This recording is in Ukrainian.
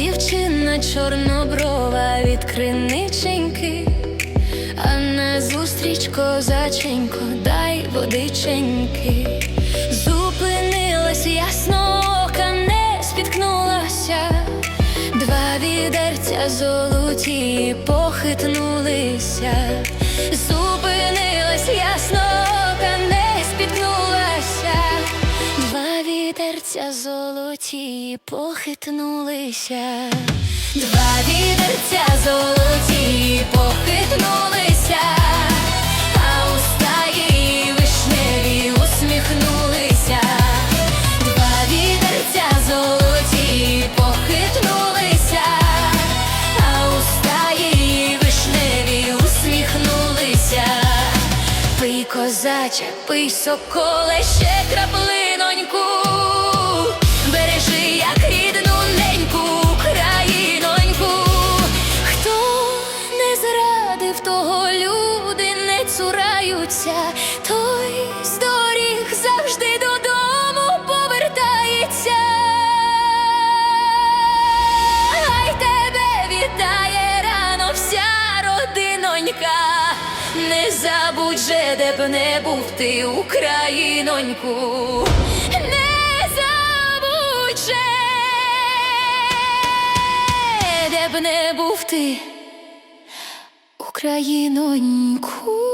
дівчина чорноброва від криниченьки, а назустріч козаченько, дай водиченьки. Зупинилась ясно ока, не спіткнулася. Два відерця золоті похитнулися. Золоті похитнулися. Два вітерця золоті похитнулися, а уста її вишневі усміхнулися. Два вітерця золоті похитнулися, а уста вишневі усміхнулися. Пий, козаче, пий соколе ще краплиноньку, цураються, той з доріг завжди додому повертається. Хай тебе вітає рано вся родинонька. Не забудь же, де б не був ти, Україноньку. Де б не був ти, Україноньку.